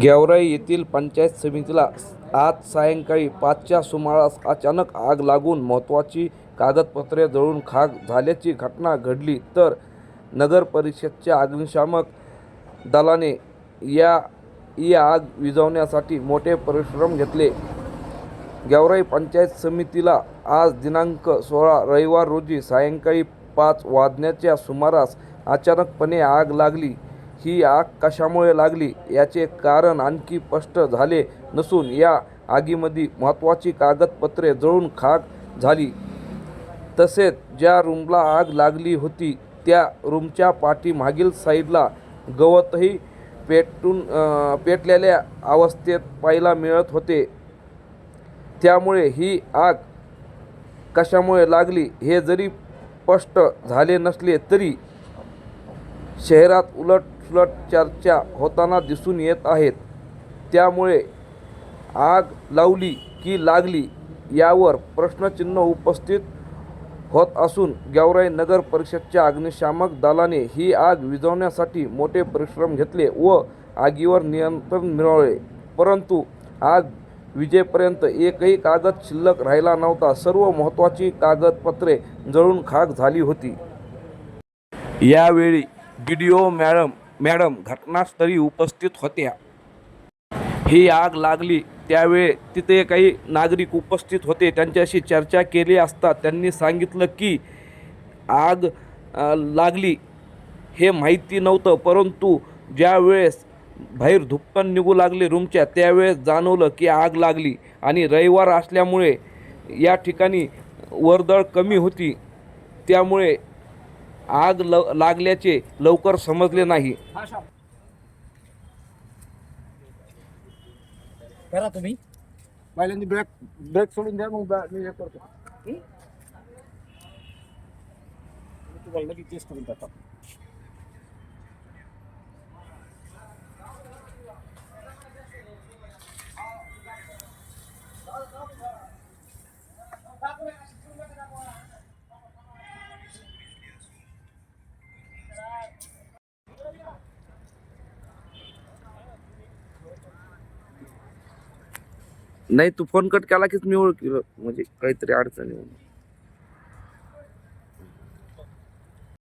गेवराई येथील पंचायत समितीला आज सायंकाळी पाचच्या सुमारास अचानक आग लागून महत्त्वाची कागदपत्रे जळून खाक झाल्याची घटना घडली. तर नगर परिषदच्या अग्निशामक दलाने या ही आग विझवण्यासाठी मोठे परिश्रम घेतले. गेवराई पंचायत समितीला आज दिनांक सोळा रविवार रोजी सायंकाळी पाच वाजण्याच्या सुमारास अचानकपणे आग लागली. ही आग कशामुळे लागली याचे कारण आणखी स्पष्ट झाले नसून या आगीमध्ये महत्त्वाची कागदपत्रे जळून खाक झाली. तसेच ज्या रूमला आग लागली होती त्या रूमच्या पाठीमागील साईडला गवतही पेटून पेटलेल्या अवस्थेत पाहायला मिळत होते. त्यामुळे ही आग कशामुळे लागली हे जरी स्पष्ट झाले नसले तरी शहरात उलट उलट चर्चा होताना दिसून येत आहेत. त्यामुळे आग लावली की लागली यावर प्रश्नचिन्ह उपस्थित होत असून गेवराई नगर परिषदच्या अग्निशामक दलाने ही आग विझवण्यासाठी मोठे परिश्रम घेतले व आगीवर नियंत्रण मिळवले. परंतु आग विजेपर्यंत एकही कागद शिल्लक राहिला नव्हता. सर्व महत्त्वाची कागदपत्रे जळून खाक झाली होती. यावेळी B D O madam madam घटनास्थळी उपस्थित होत्या. ही आग लागली. त्यावेळी तिथे काही नागरिक उपस्थित होते. त्यांच्याशी चर्चा केली असता त्यांनी सांगितलं की आग लागली हे माहिती नव्हतं परंतु ज्या वेळेस बाहेर धुप्पन निघू लागले रूमच्या त्यावेळेस जाणवलं की आग लागली आणि रविवार असल्यामुळे या ठिकाणी वर्दळ कमी होती. त्यामुळे आग ल लागल्याचे लवकर समजले नाही. करा तुम्ही. पहिल्यांदा ब्रेक ब्रेक सोडून द्या मग बॅ- मी हे करतो. हं? मी तुम्हाला लगेच टेस्ट करून टाकतो. नाही तू फोन कट केला कीच मी ओळखलं. म्हणजे काहीतरी अडचण आहे